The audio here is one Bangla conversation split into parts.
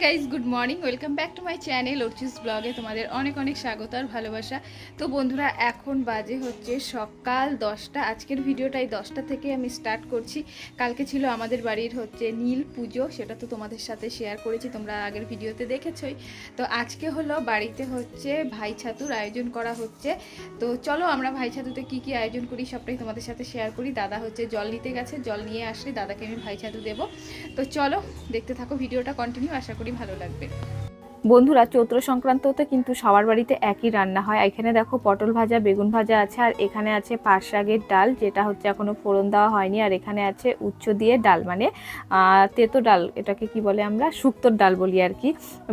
Guys good morning welcome back to my channel অর্চিস ব্লগে তোমাদের অনেক অনেক স্বাগত আর ভালোবাসা। তো বন্ধুরা, এখন বাজে হচ্ছে সকাল দশটা। আজকের ভিডিওটাই দশটা থেকে আমি স্টার্ট করছি। কালকে ছিল আমাদের বাড়ির হচ্ছে নীল পুজো, সেটা তো তোমাদের সাথে শেয়ার করেছি, তোমরা আগের ভিডিওতে দেখেছই। তো আজকে হলো বাড়িতে হচ্ছে ভাই ছাতুর আয়োজন করা হচ্ছে। তো চলো আমরা ভাই ছাতুতে কী কী আয়োজন করি, সবটাই তোমাদের সাথে শেয়ার করি। দাদা হচ্ছে জল নিতে গেছে, জল নিয়ে আসলে দাদাকে আমি ভাই ছাতু দেবো। তো চলো, দেখতে থাকো ভিডিওটা কন্টিনিউ আশা ভালো লাগবে। বন্ধুরা, চৈত্র সংক্রান্ততে কিন্তু সবার বাড়িতে একই রান্না হয়। এখানে দেখো পটল ভাজা, বেগুন ভাজা আছে, আর এখানে আছে পাট শাকের ডাল, যেটা হচ্ছে এখনও ফোড়ন দেওয়া হয়নি। আর এখানে আছে উচ্চ দিয়ে ডাল মানে তেতো ডাল, এটাকে কি বলে আমরা শুক্তোর ডাল বলি আর কি,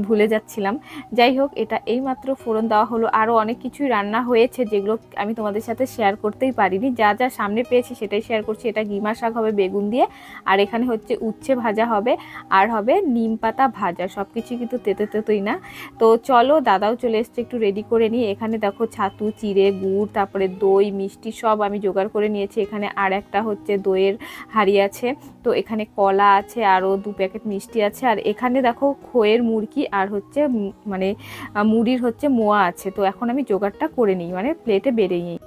ভুলে যাচ্ছিলাম। যাই হোক, এটা এইমাত্র ফোড়ন দেওয়া হলো। আরও অনেক কিছুই রান্না হয়েছে, যেগুলো আমি তোমাদের সাথে শেয়ার করতেই পারিনি। যা যা সামনে পেয়েছি সেটাই শেয়ার করছি। এটা গিমা শাক হবে বেগুন দিয়ে, আর এখানে হচ্ছে উচ্ছে ভাজা হবে, আর হবে নিম পাতা ভাজা। সব কিছু কিন্তু তেতো তেতোই না। তো চলো, দাদাও চলে এসছে, একটু রেডি করে নিয়ে। এখানে দেখো ছাতু, চিড়ে, গুড়, তারপরে দই, মিষ্টি সব আমি জোগাড় করে নিয়েছি। এখানে আর একটা হচ্ছে দইয়ের হাঁড়ি আছে। তো এখানে কলা আছে আরও দু প্যাকেট মিষ্টি আছে। আর এখানে দেখো খোয়ের মুরগি আর হচ্ছে মানে মুড়ির হচ্ছে মোয়া আছে। তো এখন আমি জোগাড়টা করে নিই মানে প্লেটে বেড়ে নিই।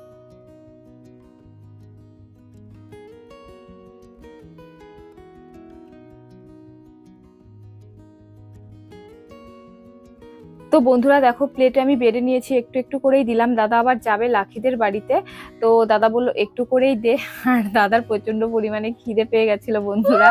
তো বন্ধুরা দেখো প্লেটে আমি বেড়ে নিয়েছি, একটু একটু করেই দিলাম। দাদা আবার যাবে লাখিদের বাড়িতে। তো দাদা বলল, একটু করেই দে। আর দাদার প্রচণ্ড পরিমাণে খিদে পেয়ে গেছিল বন্ধুরা।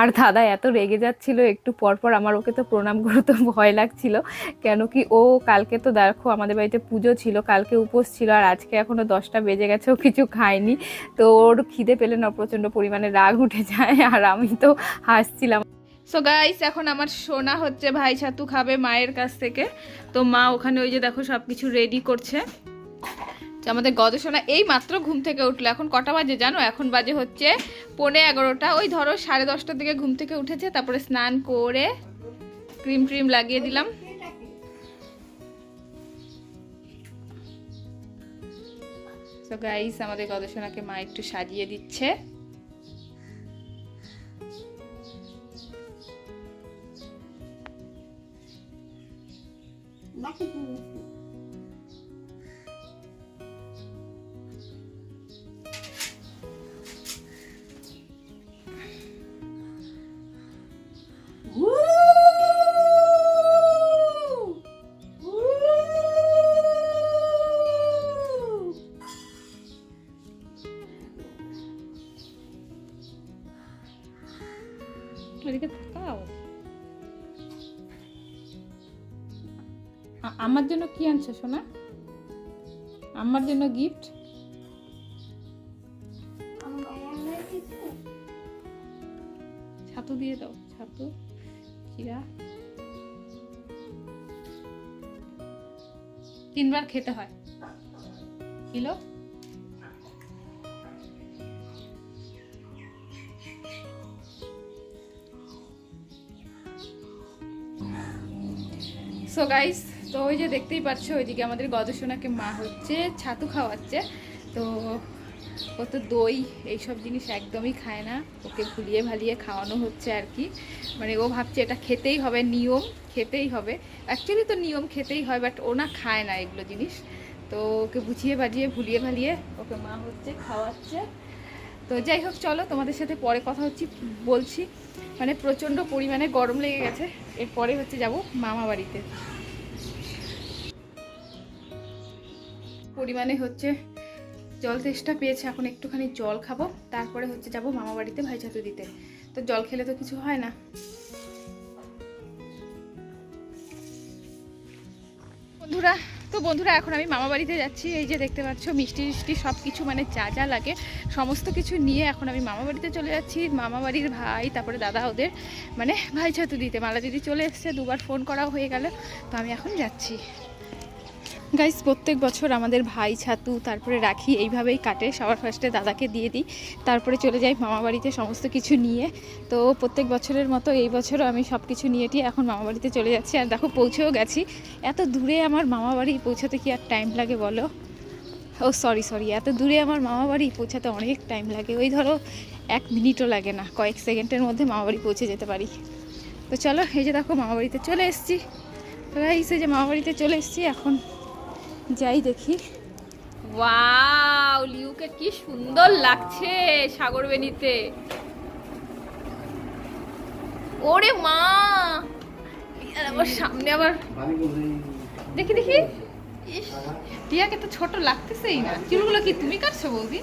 আর দাদা এত রেগে যাচ্ছিল, একটু পরপর আমার ওকে তো প্রণাম করতে ভয় লাগছিল। কেন কি ও কালকে তো দেখো আমাদের বাড়িতে পুজো ছিল, কালকে উপোস ছিল আর আজকে এখনও দশটা বেজে গেছে, ও কিছু খায়নি। তো ওর খিদে পেলে না, প্রচণ্ড পরিমাণে রাগ উঠে যায় আর আমি তো হাসছিলাম। সো গাইস এখন আমার সোনা হচ্ছে, ভাই ছাতু খাবে মায়ের কাছ থেকে। তো মা ওখানে ওই যে দেখো সব কিছু রেডি করছে। আমাদের গদসোনা এই মাত্র ঘুম থেকে উঠল। এখন কটা বাজে জানো? এখন বাজে হচ্ছে পৌনে এগারোটা। ওই ধরো সাড়ে দশটার দিকে ঘুম থেকে উঠেছে, তারপরে স্নান করে ক্রিম ট্রিম লাগিয়ে দিলাম। তো গাইস আমাদের গদসোনাকে মা একটু সাজিয়ে দিচ্ছে। এদিকে তাকাও আমার জন্য কি আনছে, সোনা? আমার জন্য গিফট ছাতু দিয়ে দাও, ছাতু। চিরা তিনবার খেতে হয়। কিলো? সো গাইস তো ওই যে দেখতেই পাচ্ছ ওইদিকে আমাদের গদসোনাকে মা হচ্ছে ছাতু খাওয়াচ্ছে। তো ও তো দই, এইসব জিনিস একদমই খায় না। ওকে ভুলিয়ে ভালিয়ে খাওয়ানো হচ্ছে আর কি। মানে ও ভাবছে এটা খেতেই হবে, নিয়ম খেতেই হবে। অ্যাকচুয়ালি তো নিয়ম খেতেই হয় বাট ও না খায় না এগুলো জিনিস। তো ওকে বুঝিয়ে বাজিয়ে, ভুলিয়ে ভালিয়ে ওকে মা হচ্ছে খাওয়াচ্ছে। তো যাই হোক, চলো তোমাদের সাথে পরে কথা হচ্ছে, বলছি। মানে প্রচণ্ড পরিমাণে গরম লেগে গেছে। এরপরে হচ্ছে যাব মামা বাড়িতে। পরিমাণে হচ্ছে জল তেষ্টা পেয়েছে, এখন একটুখানি জল খাব, তারপরে হচ্ছে যাব মামা বাড়িতে ভাই ছাতু দিতে। তো জল খেলে তো কিছু হয় না। বন্ধুরা তো বন্ধুরা, এখন আমি মামা বাড়িতে যাচ্ছি। এই যে দেখতে পাচ্ছ, মিষ্টি মিষ্টি সব কিছু মানে যা যা লাগে, সমস্ত কিছু নিয়ে এখন আমি মামা বাড়িতে চলে যাচ্ছি। মামা বাড়ির ভাই, তারপরে দাদা ওদের মানে ভাই ছাতু দিতে। মালা দিদি চলে এসছে, দুবার ফোন করাও হয়ে গেল। তো আমি এখন যাচ্ছি। গাইস প্রত্যেক বছর আমাদের ভাই, ছাতু, তারপরে রাখি এইভাবেই কাটে। সবার ফার্স্টে দাদাকে দিয়ে দিই। তারপরে চলে যাই মামা বাড়িতে সমস্ত কিছু নিয়ে। তো প্রত্যেক বছরের মতো এই বছরও আমি সব কিছু নিয়ে টিয়ে এখন মামা বাড়িতে চলে যাচ্ছি। আর দেখো, পৌঁছেও গেছি। এত দূরে আমার মামা বাড়ি পৌঁছাতে কি আর টাইম লাগে বলো? ও সরি সরি এত দূরে আমার মামা বাড়ি পৌঁছাতে অনেক টাইম লাগে। ওই ধরো, এক মিনিটও লাগে না। কয়েক সেকেন্ডের মধ্যে মামা বাড়ি পৌঁছে যেতে পারি। তো চলো, এই যে দেখো মামা বাড়িতে চলে এসেছি। এই যে মামা বাড়িতে চলে এসেছি। এখন যাই দেখি। ওয়াও লিউকে কি সুন্দর লাগছে সাগর বেনিতে ওরে মা! আমার সামনে আবার দেখি দেখি। ইস, টিয়াকে তো ছোট লাগতেছেই না। চুলগুলো কি তুমি কাটছো বৌদি?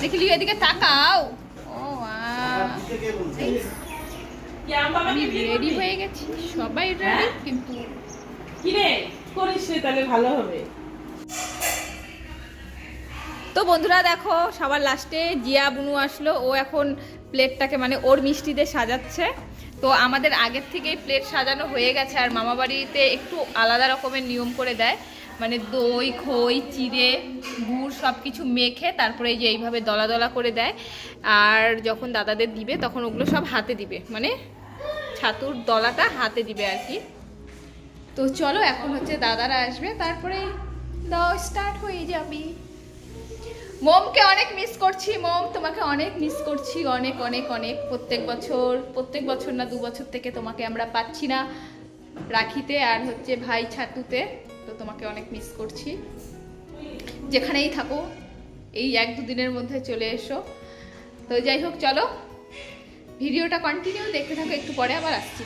দেখি লিউ এদিকে তাকাও। ও আমি রেডি হয়ে গেছি সবাই রেডি কিন্তু কিরে করিস তাহলে ভালো হবে। তো বন্ধুরা দেখো, সবার লাস্টে জিয়া বুনু আসলো। ও এখন প্লেটটাকে মানে ওর মিষ্টি দিয়ে সাজাচ্ছে। তো আমাদের আগের থেকেই প্লেট সাজানো হয়ে গেছে আর মামা বাড়িতে একটু আলাদা রকমের নিয়ম করে দেয়। মানে দই, খই, চিড়ে, গুড় সব কিছু মেখে তারপরে এই যে এইভাবে দলা দলা করে দেয়। আর যখন দাদাদের দিবে, তখন ওগুলো সব হাতে দিবে। মানে ছাতুর দলাটা হাতে দিবে আর কি। তো চলো, এখন হচ্ছে দাদারা আসবে। তারপরে দাও স্টার্ট হয়ে যাবে। মোমকে অনেক মিস করছি। মোম, তোমাকে অনেক মিস করছি। অনেক অনেক অনেক। প্রত্যেক বছর প্রত্যেক বছর না দু বছর থেকে তোমাকে আমরা পাচ্ছি না রাখিতে আর হচ্ছে ভাই ছাতুতে। তো তোমাকে অনেক মিস করছি। যেখানেই থাকো, এই এক দুদিনের মধ্যে চলে এসো। তো যাই হোক, চলো। ভিডিওটা কন্টিনিউ দেখতে থাকো, একটু পরে আবার আসছি।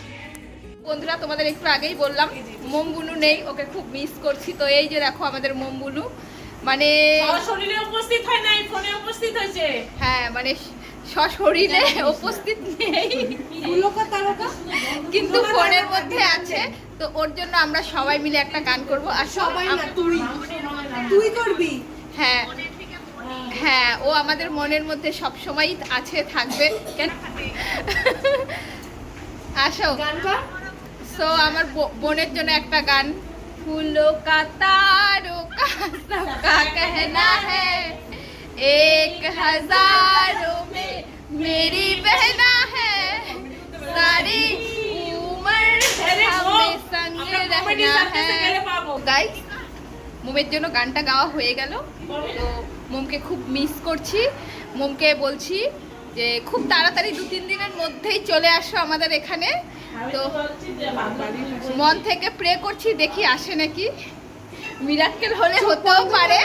বন্ধুরা, তোমাদের একটু আগেই বললাম মোমবুনু নেই, ওকে খুব মিস করছি। তো এই যে দেখো আমাদের মোমবুনু মানে শরীরে উপস্থিত হয় নাই ফোনে উপস্থিত হয়েছে। হ্যাঁ মানে সশরীরে উপস্থিত নেই। কিন্তু ফোনের মধ্যে আছে তো ওর জন্য আমরা সবাই মিলে একটা গান করব। আর সবাই তুই। তুই করবি? হ্যাঁ। হ্যাঁ। ও আমাদের মনের মধ্যে সব সময় আছে থাকবে। কেন? আসো। গান সো আমার বোনের জন্য একটা গান ফুলো का तारों का सबका कहना है एक हजारों में मेरी बहना है सारी उम्र हमें संग रहना है গাইস মোমের জন্য গানটা গাওয়া হয়ে গেল তো মোমকে খুব মিস করছি মোমকে বলছি যে খুব তাড়াতাড়ি দু তিন দিনের মধ্যেই চলে আসো আমাদের এখানে তো মন থেকে প্রে করছি দেখি আসে নাকি। মিরাক্কেল হলে হতেও পারে।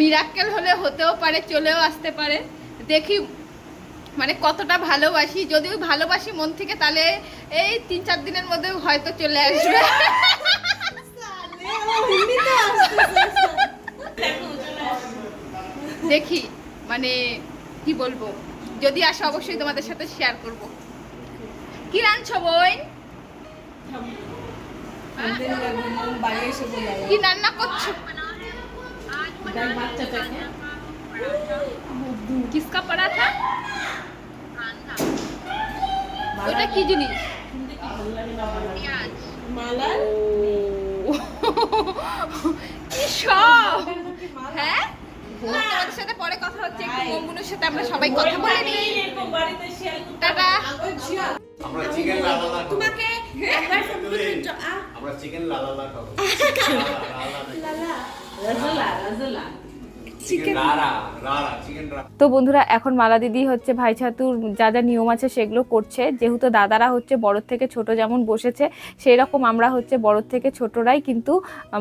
মিরাক্কেল হলে হতেও পারে চলেও আসতে পারে। দেখি মানে কতটা ভালোবাসি। যদিও ভালোবাসি মন থেকে তাহলে এই তিন চার দিনের মধ্যে হয়তো চলে আসবে। দেখি মানে কি বলব। যদি আসে অবশ্যই তোমাদের সাথে শেয়ার করব। কি রাঁধছো বই কি রান্না করছ? কিসকা পরাঠা? ওটা কি জিনিস? কি সব? হ্যাঁ? সাথে পরে কথা হচ্ছে সাথে আমরা সবাই কথা বলে নিই। আমরা চিকেন লালালা তোমাকে একবার ফোন করে আমরা চিকেন লালালা খাব। লালা লালা লালা রারা চিকেন তো বন্ধুরা এখন মালা দিদি হচ্ছে ভাই ছাতুর যা যা নিয়ম আছে সেগুলো করছে। যেহেতু দাদারা হচ্ছে বড় থেকে ছোট যেমন বসেছে সেই রকম আমরা হচ্ছে বড় থেকে ছোটরাই কিন্তু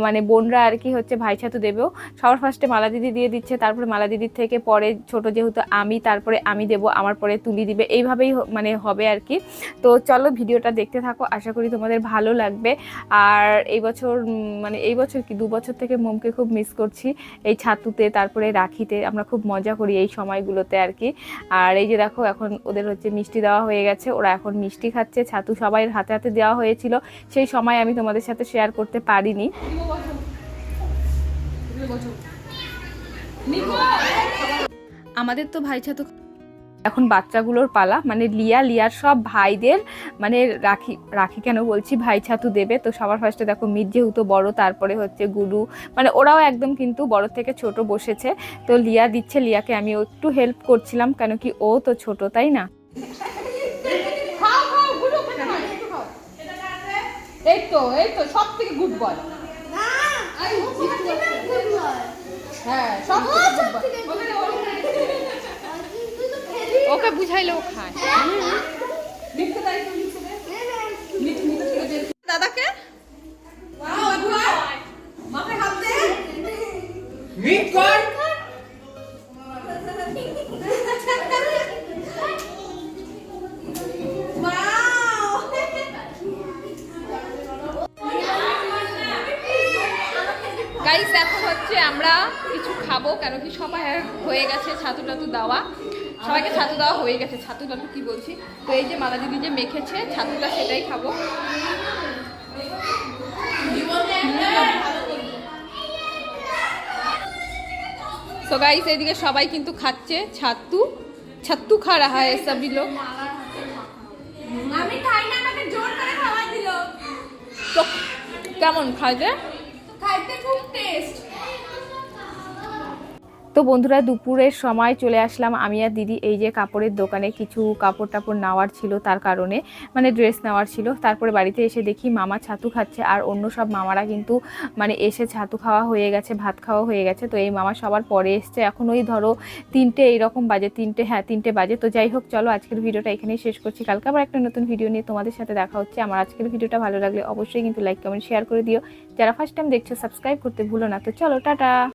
মানে বোনরা আর কি হচ্ছে ভাই ছাতু দেবেও। সবার ফার্স্টে মালা দিদি দিয়ে দিচ্ছে তারপরে মালা দিদির থেকে পরে ছোট যেহেতু আমি তারপরে আমি দেব আমার পরে তুলি দিবে। এইভাবেই মানে হবে আর কি। তো চলো ভিডিওটা দেখতে থাকো আশা করি তোমাদের ভালো লাগবে। আর এই বছর মানে এই বছর কি দু বছর থেকে মোমকে খুব মিস করছি এই ছাতুতে তারপরে রাখিতে আমরা খুব মজা করি এই সময়গুলোতে আর কি। আর এই যে দেখো, এখন ওদের হচ্ছে মিষ্টি দেওয়া হয়ে গেছে, ওরা এখন মিষ্টি খাচ্ছে, ছাতু সবাই হাতে হাতে দেওয়া হয়েছিল, সেই সময় আমি তোমাদের সাথে শেয়ার করতে পারিনি। আমাদের তো ভাই ছাতু এখন বাচ্চাগুলোর পালা মানে লিয়া লিয়ার সব ভাইদের মানে রাখি রাখি কেন বলছি? ভাই ছাতু দেবে। তো সবার ফার্স্টে দেখো মিট যেহেতু বড় তারপরে হচ্ছে গুরু মানে ওরাও একদম কিন্তু বড় থেকে ছোট বসেছে। তো লিয়া দিচ্ছে লিয়াকে আমি একটু হেল্প করছিলাম কেন কি ও তো ছোট তাই না? এই তো এই তো সব থেকে গুড বয় হ্যাঁ সব থেকে। ওকে বুঝাইলে খায়। দাদাকে? মাথায় হাত দে। মিট কর। গাইস এখন হচ্ছে আমরা কিছু খাব কেন কি সবাই হয়ে গেছে ছাতু টাতু দেওয়া। সবাইকে ছাতু দেওয়া হয়ে গেছে ছাতুটা গল্প কি বলছি? তো এই যে মালা দিদি যে মেখেছে ছাতুটা সেটাই খাব। তো গাইস এদিকে সবাই কিন্তু খাচ্ছে ছাতু ছাতু খা হয় হ্যাঁ লোক। আমি খাই খাওয়া যায়? খুব টেস্ট তো বন্ধুরা, দুপুরের সময় চলে আসলাম আমি আর দিদি। এই যে কাপড়ের দোকানে কিছু কাপড় টাপড় নেওয়ার ছিল তার কারণে মানে ড্রেস নেওয়ার ছিল। তারপরে বাড়িতে এসে দেখি মামা ছাতু খাচ্ছে আর অন্য সব মামারা কিন্তু মানে এসে ছাতু খাওয়া হয়ে গেছে, ভাত খাওয়া হয়ে গেছে। তো এই মামা সবার পরে এসছে। এখন ওই ধরো তিনটে এইরকম বাজে, তিনটে হ্যাঁ তিনটে বাজে। তো যাই হোক, চলো আজকের ভিডিওটা এখানেই শেষ করছি। কালকে আবার একটা নতুন ভিডিও নিয়ে তোমাদের সাথে দেখা হচ্ছে। আমার আজকের ভিডিওটা ভালো লাগলে অবশ্যই কিন্তু লাইক কমেন্ট শেয়ার করে দিও। যারা ফার্স্ট টাইম দেখছ সাবস্ক্রাইব করতে ভুলো না। তো চলো, টাটা!